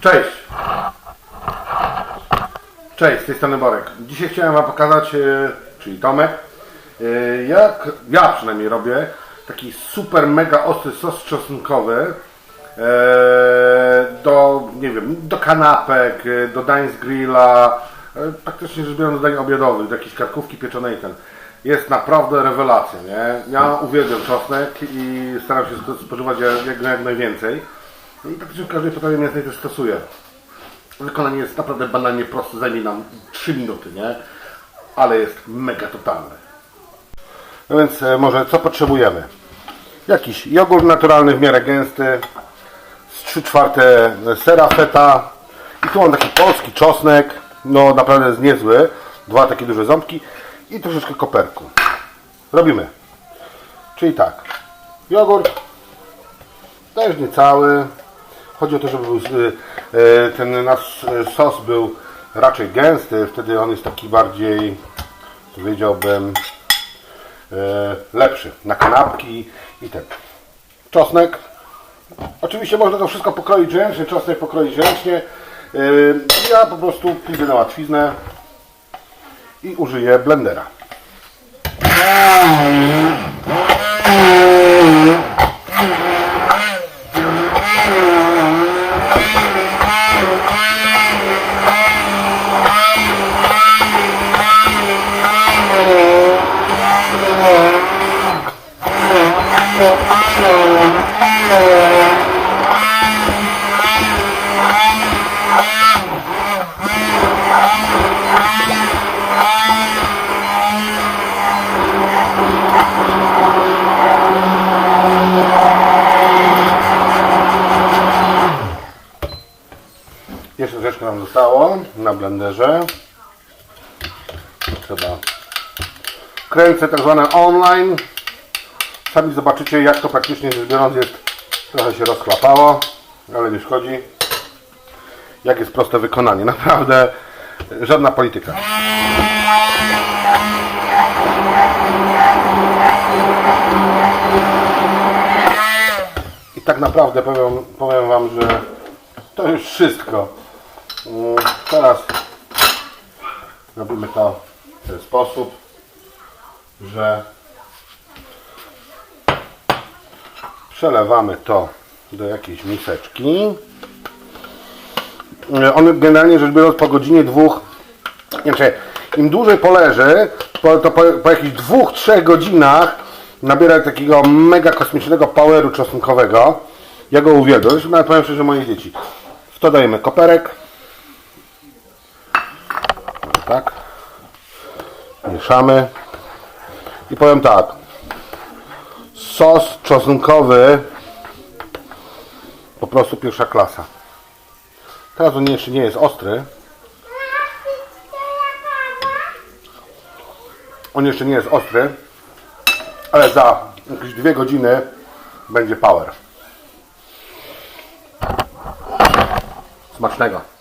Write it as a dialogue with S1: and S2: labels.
S1: Cześć! Cześć, z tej strony Borek. Dzisiaj chciałem Wam pokazać, e, czyli Tomek, e, jak ja przynajmniej robię taki super mega ostry sos czosnkowy e, do, nie wiem, do kanapek, do dań z grilla, praktycznie rzecz biorąc do dań obiadowych, do jakiejś karkówki pieczonej ten. Jest naprawdę rewelacja, nie? Ja uwielbiam czosnek i staram się spożywać jak, jak najwięcej. I praktycznie w każdej potrawie mięsnej też stosuję. Wykonanie jest naprawdę banalnie proste, zajmie nam 3 minuty, nie? Ale jest mega totalne. No więc e, może co potrzebujemy? Jakiś jogurt naturalny w miarę gęsty, z 3 czwarte sera feta i tu mam taki polski czosnek, no naprawdę jest niezły, dwa takie duże ząbki i troszeczkę koperku. Robimy. Czyli tak, jogurt też nie cały. Chodzi o to, żeby y, y, ten nasz y, sos był raczej gęsty, wtedy on jest taki bardziej, powiedziałbym, lepszy na kanapki i ten. Czosnek. Oczywiście można to wszystko pokroić ręcznie, czosnek pokroić ręcznie. Ja po prostu pójdę na łatwiznę i użyję blendera. Nam zostało na blenderze. Trzeba kręcę tak zwane online. Sami zobaczycie jak to praktycznie rzecz biorąc jest. Trochę się rozchlapało, ale nie szkodzi. Jak jest proste wykonanie. Naprawdę żadna polityka. I tak naprawdę powiem, powiem Wam, że to już wszystko. Mm, Teraz robimy to w ten sposób, że przelewamy to do jakiejś miseczki. E, On generalnie rzecz biorąc po godzinie dwóch, wiem, im dłużej poleży, po, to po, po jakichś dwóch, trzech godzinach nabiera takiego mega kosmicznego poweru czosnkowego. Ja go uwielbiam. Zresztą nawet powiem szczerze, moje dzieci. W to dajemy koperek. Tak. Mieszamy. I powiem tak. Sos czosnkowy po prostu pierwsza klasa. Teraz on jeszcze nie jest ostry. On jeszcze nie jest ostry, ale za jakieś dwie godziny będzie power. Smacznego.